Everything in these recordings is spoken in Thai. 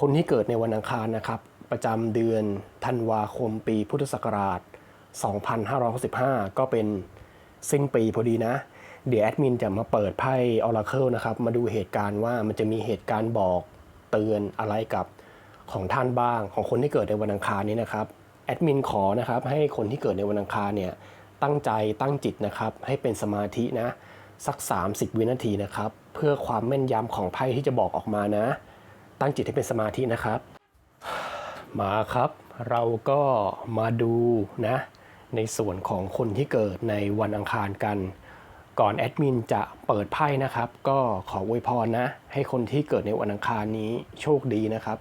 คนที่เกิดในวันอังคารนะครับ ประจำเดือนธันวาคมปีพุทธศักราช 2565 ก็เป็นสิ้นปีพอดีนะ เดี๋ยวแอดมินจะมาเปิดไพ่ออราเคิลนะครับ มาดูเหตุการณ์ว่ามันจะมีเหตุการณ์บอกเตือนอะไรกับของท่านบ้างของคนที่เกิดในวันอังคารนี้นะครับแอดมินขอนะครับให้คนที่เกิดในวันอังคารเนี่ยตั้งใจตั้งจิตนะครับ ให้เป็นสมาธินะ สัก 30 วินาทีนะครับ เพื่อความแม่นยำของไพ่ที่จะบอกออกมานะ ตั้งจิตให้เป็นสมาธินะครับ มาครับ เราก็มาดูนะ ในส่วนของคนที่เกิดในวันอังคารกัน ก่อนแอดมินจะเปิดไพ่นะครับ ก็ขออวยพรนะ ให้คนที่เกิดในวันอังคารนี้โชคดีนะครับ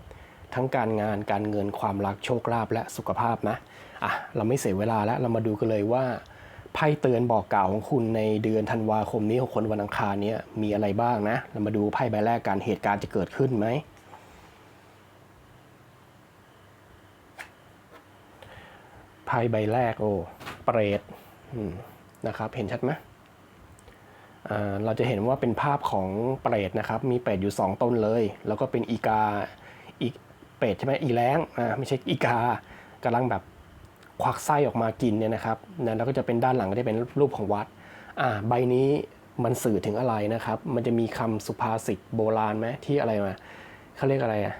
ทั้งการงานการเงินความรักโชคลาภและสุขภาพนะอะเราไม่เสียเวลาแล้วเรามาดูกันเลยว่าไพ่เตือนบอกกล่าวของคุณในเดือนธันวาคมนี้ของคนวันอังคารนี้มีอะไรบ้างนะ เรามาดูไพ่ใบแรกการเหตุการณ์จะเกิดขึ้นไหม พ่ใบแรกโอ้เปรตนะครับ เห็นชัดไหมเราจะเห็นว่าเป็นภาพของเปรตนะครับ มีเปรตอยู่ 2 ต้นเลย แล้วก็เป็นอีกาอีกเปรตใช่ไหมอีแรงอ่าไม่ใช่อีกากำลังแบบควักไส้ออกมากินเนี่ยนะครับนะแล้วก็จะเป็นด้านหลังก็จะเป็นรูปของวัดอ่าใบนี้มันสื่อถึงอะไรนะครับ มันจะมีคำสุภาษิตโบราณไหมที่อะไรมาเขาเรียกอะไรอะ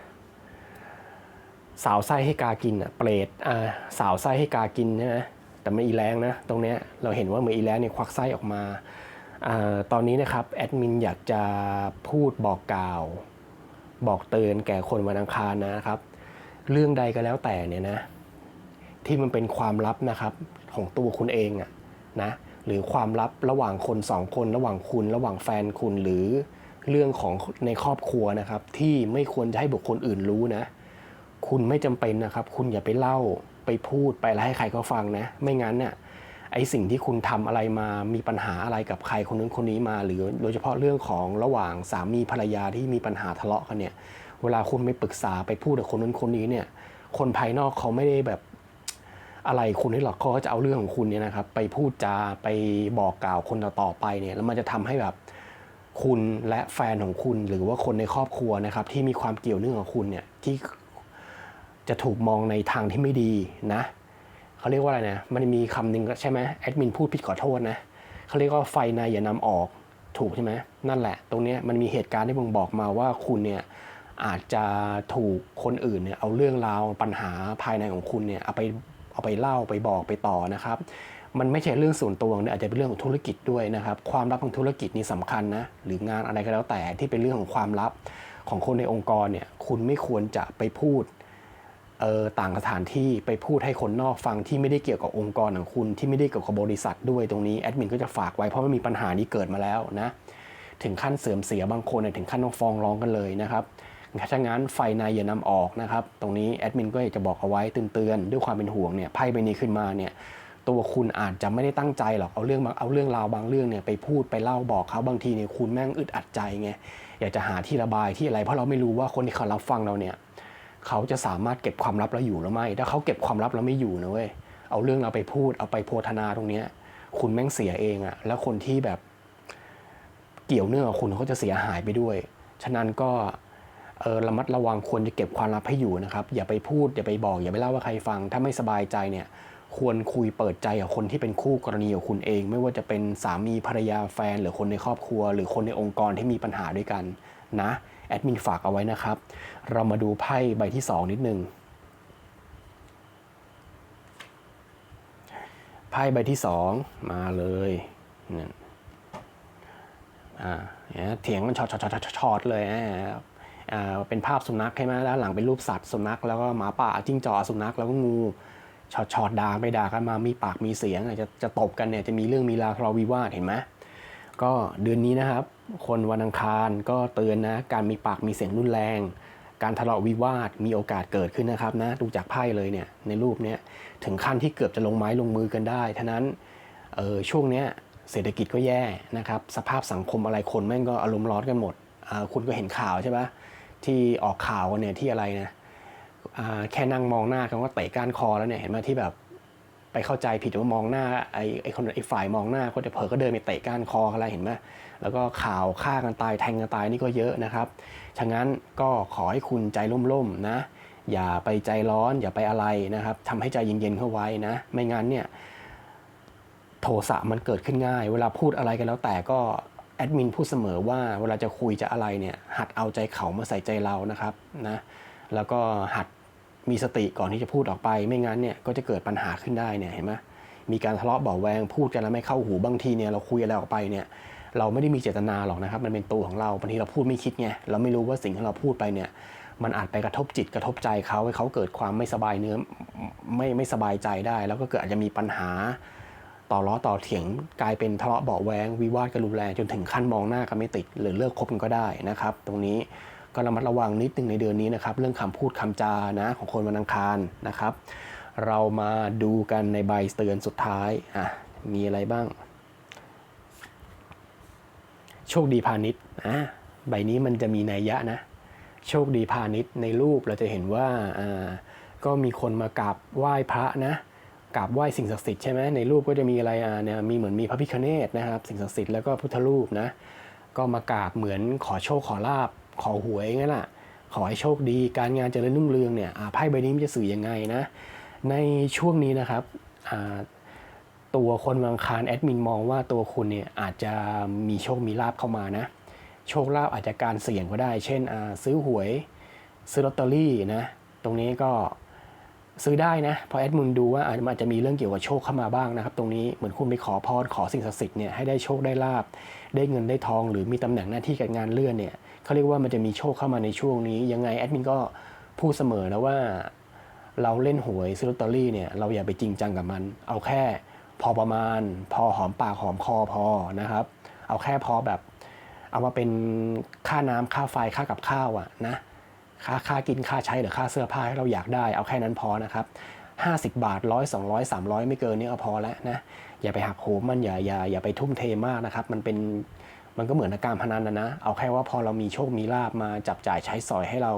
สาวไส้ให้กากินอะเปรตอ่าสาวไส้ให้กากินใช่ไหมแต่ไม่อีแรงนะตรงเนี้ยเราเห็นว่าเมืออีแรงเนี่ยควักไส้ออกมาอาตอนนี้นะครับแอดมินอยากจะพูดบอกกล่าว บอกเตือนแก่คนวันอังคารนะครับ เรื่องใดก็แล้วแต่เนี่ยนะที่มันเป็นความลับนะครับของตัวคุณเองอะนะหรือความลับระหว่างคนสองคนระหว่างคุณ ระหว่างแฟนคุณหรือเรื่องของในครอบครัวนะครับ ที่ไม่ควรจะให้บุคคลอื่นรู้นะ คุณไม่จำเป็นนะครับ คุณอย่าไปเล่าไปพูดไปอะไรให้ใครเขาฟังนะ ไม่งั้นเนี่ยไอสิ่งที่คุณทำอะไรมามีปัญหาอะไรกับใครคนนึงคนนี้มา หรือโดยเฉพาะเรื่องของระหว่างสามีภรรยาที่มีปัญหาทะเลาะกันเนี่ย เวลาคุณไปปรึกษาไปพูดกับคนนั้นคนนี้เนี่ย คนภายนอกเขาไม่ได้แบบอะไรคุณนี่หรอกเขาก็จะเอาเรื่องของคุณเนี่ยนะครับ ไปพูดจาไปบอกกล่าวคนต่อไปเนี่ยแล้วมันจะทำให้แบบคุณและแฟนของคุณ หรือว่าคนในครอบครัวนะครับ ที่มีความเกี่ยวเนื่องกับคุณเนี่ยที่ จะถูกมองในทางที่ไม่ดีนะเขาเรียกว่าอะไรนะมันมีคำหนึ่งใช่ไหมแอดมินพูดผิดขอโทษนะเขาเรียกว่าไฟในอย่านำออกถูกใช่ไหมนั่นแหละ ตรงนี้มันมีเหตุการณ์ที่บ่งบอกมาว่าคุณเนี่ยอาจจะถูกคนอื่นเนี่ยเอาเรื่องราวปัญหาภายในของคุณเนี่ยเอาไปเอาไปเล่าไปบอกไปต่อนะครับ มันไม่ใช่เรื่องส่วนตัวเนี่ยอาจจะเป็นเรื่องของธุรกิจด้วยนะครับ ความลับของธุรกิจนี่สำคัญนะหรืองานอะไรก็แล้วแต่ที่เป็นเรื่องของความลับของคนในองค์กรเนี่ยคุณไม่ควรจะไปพูด ออต่างสถานที่ไปพูดให้คนนอกฟังที่ไม่ได้เกี่ยวกับองค์กรของคุณที่ไม่ได้เกี่ยวกับบริษัทด้วยตรงนี้แอดมินก็จะฝากไว้เพราะมันมีปัญหานี้เกิดมาแล้วนะถึงขั้นเสื่อมเสียบางคนถึงขั้นต้องฟ้องร้องกันเลยนะครับถ้างั้นไฟในอย่านำออกนะครับตรงนี้แอดมินก็อยากจะบอกเอาไว้เตือนๆด้วยความเป็นห่วงเนี่ยไพ่ใบนี้ขึ้นมาเนี่ยตัวคุณอาจจะไม่ได้ตั้งใจหรอกเอาเรื่องบางเอาเรื่องราวบางเรื่องเนี่ยไปพูดไปเล่าบอกเขาบางทีเนี่ยคุณแม่งอึดอัดใจไงอยากจะหาที่ระบายที่อะไรเพราะเราไม่รู้ว่าคนที่เขารับฟังเราเนี่ย เขาจะสามารถเก็บความลับเราอยู่หรือไม่ ถ้าเขาเก็บความลับเราไม่อยู่นะเว้ย เอาเรื่องเราไปพูด เอาไปโพธนาตรงเนี้ย คุณแม่งเสียเองอะแล้วคนที่แบบเกี่ยวเนื่องกับคุณเขาจะเสียหายไปด้วย ฉะนั้นก็เออระมัดระวังควรจะเก็บความลับให้อยู่นะครับ อย่าไปพูด อย่าไปบอก อย่าไปเล่าว่าใครฟัง ถ้าไม่สบายใจเนี่ย ควรคุยเปิดใจกับคนที่เป็นคู่กรณีกับคุณเอง ไม่ว่าจะเป็นสามีภรรยาแฟน หรือคนในครอบครัว หรือคนในองค์กรที่มีปัญหาด้วยกันนะ แอดมินฝากเอาไว้นะครับ เรามาดูไพ่ใบที่ 2 นิดนึงไพ่ใบที่ 2 มาเลยนี่อ่าเนี่ยเถียงกันช็อตช็อตช็อตช็อตเลยอ่าเป็นภาพสุนัขใช่ไหมด้านหลังเป็นรูปสัตว์สุนัขแล้วก็หมาป่าจิ้งจอกสุนัขแล้วก็งูช็อตช็อตด่าไปด่ากันมามีปากมีเสียงจะจะตบกันเนี่ยจะมีเรื่องมีราวทะเลาะวิวาทเห็นไหมก็เดือนนี้นะครับ คนวันอังคารก็เตือนนะ การมีปากมีเสียงรุนแรง การทะเลาะวิวาทมีโอกาสเกิดขึ้นนะครับนะดูจากไพ่เลยเนี่ยในรูปเนี้ยถึงขั้นที่เกือบจะลงไม้ลงมือกันได้ท่านั้นเออช่วงเนี้ยเศรษฐกิจก็แย่นะครับสภาพสังคมอะไรคนแม่งก็อารมณ์ร้อนกันหมดคุณก็เห็นข่าวใช่ปะที่ออกข่าวเนี่ยที่อะไรนะแค่นั่งมองหน้ากันว่าเตะก้านคอแล้วเนี่ยเห็นไหมที่แบบ ไปเข้าใจผิดว่ามองหน้าไอ้ไอ้คนไอ้ฝ่ายมองหน้าก็จะเผลอก็เดินไปเตะก้านคออะไรเห็นไหมแล้วก็ข่าวฆ่ากันตายแทงกันตายนี่ก็เยอะนะครับฉะนั้นก็ขอให้คุณใจร่มๆนะ อย่าไปใจร้อนอย่าไปอะไรนะครับทำให้ใจเย็นๆเข้าไว้นะ ไม่งั้นเนี่ยโทสะมันเกิดขึ้นง่าย เวลาพูดอะไรกันแล้วแต่ก็แอดมินพูดเสมอว่าเวลาจะคุยจะอะไรเนี่ยหัดเอาใจเขามาใส่ใจเรานะครับนะแล้วก็หัด มีสติก่อนที่จะพูดออกไป ไม่งั้นเนี่ยก็จะเกิดปัญหาขึ้นได้เนี่ยเห็นไหมมีการทะเลาะเบาแวงพูดกันแล้วไม่เข้าหูบางทีเนี่ยเราคุยอะไรออกไปเนี่ยเราไม่ได้มีเจตนาหรอกนะครับ มันเป็นตัวของเราบางทีเราพูดไม่คิดไงเราไม่รู้ว่าสิ่งที่เราพูดไปเนี่ย มันอาจไปกระทบจิตกระทบใจเขาให้เขาเกิดความไม่สบายเนื้อไม่ไม่สบายใจได้ แล้วก็เกิดอาจจะมีปัญหาต่อล้อต่อเถียงกลายเป็นทะเลาะเบาแวงวิวาทกันรุนแรงจนถึงขั้นมองหน้ากันไม่ติด หรือเลิกคบกันก็ได้นะครับ ตรงนี้ ก็ระมัดระวังนิดนึงในเดือนนี้นะครับ เรื่องคำพูดคำจานะของคนวันอังคารนะครับ เรามาดูกันในใบเตือนสุดท้ายอะมีอะไรบ้าง โชคดีพาณิชย์อะใบนี้มันจะมีนัยยะนะ โชคดีพาณิชย์ในรูปเราจะเห็นว่าอ่าก็มีคนมากราบไหว้พระนะกราบไหว้สิ่งศักดิ์สิทธิ์ใช่ไหมในรูปก็จะมีอะไรอะเนี่ยมีเหมือนมีพระพิฆเนศนะครับ สิ่งศักดิ์สิทธิ์แล้วก็พุทธรูปนะ ก็มากราบเหมือนขอโชคขอลาบ ขอหวยงั้นแหละขอให้โชคดี การงานจเจริญรุ่งเรืองเนี่ยไพ่ใบนี้มันจะสื่อยังไงนะ ในช่วงนี้นะครับตัวคนวังคารแอดมินมองว่าตัวคุณเนี่ยอาจจะมีโชคมีลาบเข้ามานะ โชคลาภอาจจะการเสี่ยงก็ได้ เช่นซื้อหวย ซื้อลอตเตอรี่นะ ตรงนี้ก็ซื้อได้นะพราะแอดมินดูว่าอาจจะมีเรื่องเกี่ยวกับโชคเข้ามาบ้างนะครับ ตรงนี้เหมือนคุณไปขอพรขอสิ่งศักดิ์สิทธิ์เนี่ยให้ได้โชคได้ลาบได้เงินได้ทอง หรือมีตำแหน่งหน้าที่การงานเลื่อนเนี่ย เขาเรียกว่ามันจะมีโชคเข้ามาในช่วงนี้ ยังไงแอดมินก็พูดเสมอนะว่าเราเล่นหวยซื้อลอตเตอรี่เนี่ยเราอย่าไปจริงจังกับมัน เอาแค่พอประมาณ พอหอมปากหอมคอพอนะครับ เอาแค่พอแบบ เอามาเป็นค่าน้ำค่าไฟค่ากับข้าวอะนะค่าค่ากินค่าใช้หรือค่าเสื้อผ้าให้เราอยากได้ เอาแค่นั้นพอนะครับ50 บาทร้อยสองร้อยสามร้อยไม่เกินนี้ก็พอแล้วนะอย่าไปหักโหมมันอย่าอย่าอย่าไปทุ่มเทมากนะครับ มันเป็น มันก็เหมือนอาการพนันนะนะ เอาแค่ว่าพอเรามีโชคมีลาบมาจับจ่ายใช้สอยให้เรา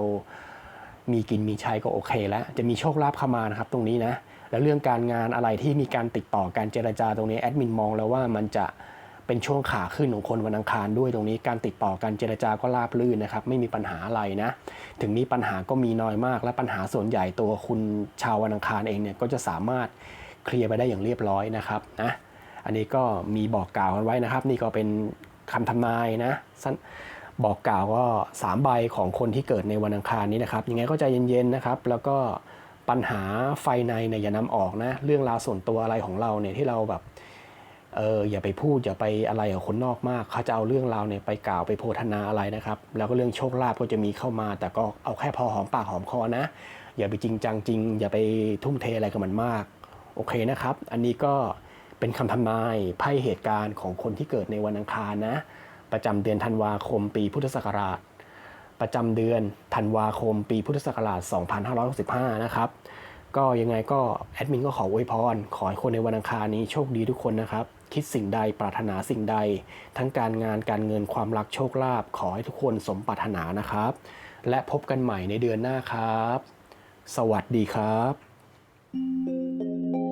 มีกินมีใช้ก็โอเคแล้ว จะมีโชคลาภเข้ามานะครับตรงนี้นะ แล้วเรื่องการงานอะไรที่มีการติดต่อการเจรจาตรงนี้แอดมินมองแล้วว่ามันจะเป็นช่วงขาขึ้นของคนวันอังคารด้วยตรงนี้การติดต่อการเจรจาก็ราบรื่นนะครับ ไม่มีปัญหาอะไรนะ ถึงมีปัญหาก็มีน้อยมาก และปัญหาส่วนใหญ่ตัวคุณชาววันอังคารเองเนี่ยก็จะสามารถเคลียร์ไปได้อย่างเรียบร้อยนะครับนะอันนี้ก็มีบอกกล่าวกันไว้นะครับ นี่ก็เป็น คำทำนายนะบอกกล่าวก็3ใบของคนที่เกิดในวันอังคารนี้นะครับยังไงก็ใจเย็นๆนะครับ แล้วก็ปัญหาไฟในเนี่ยอย่านำออกนะเรื่องราวส่วนตัวอะไรของเราเนี่ยที่เราแบบเอออย่าไปพูดอย่าไปอะไรกับคนนอกมาก เขาจะเอาเรื่องราวเนี่ยไปกล่าวไปโพธนาอะไรนะครับ แล้วก็เรื่องโชคลาภก็จะมีเข้ามา แต่ก็เอาแค่พอหอมปากหอมคอนะ อย่าไปจริงจังจริง อย่าไปทุ่มเทอะไรกับมันมาก โอเคนะครับ อันนี้ก็ เป็นคำทำนายไพ่เหตุการณ์ของคนที่เกิดในวันอังคารนะ ประจำเดือนธันวาคมปีพุทธศักราช ประจำเดือนธันวาคมปีพุทธศักราช 2565 นะครับก็ยังไงก็แอดมินก็ขออวยพร ขอให้คนในวันอังคารนี้โชคดีทุกคนนะครับ คิดสิ่งใดปรารถนาสิ่งใด ทั้งการงานการเงินความรักโชคลาภขอให้ทุกคนสมปรารถนานะครับ และพบกันใหม่ในเดือนหน้าครับ สวัสดีครับ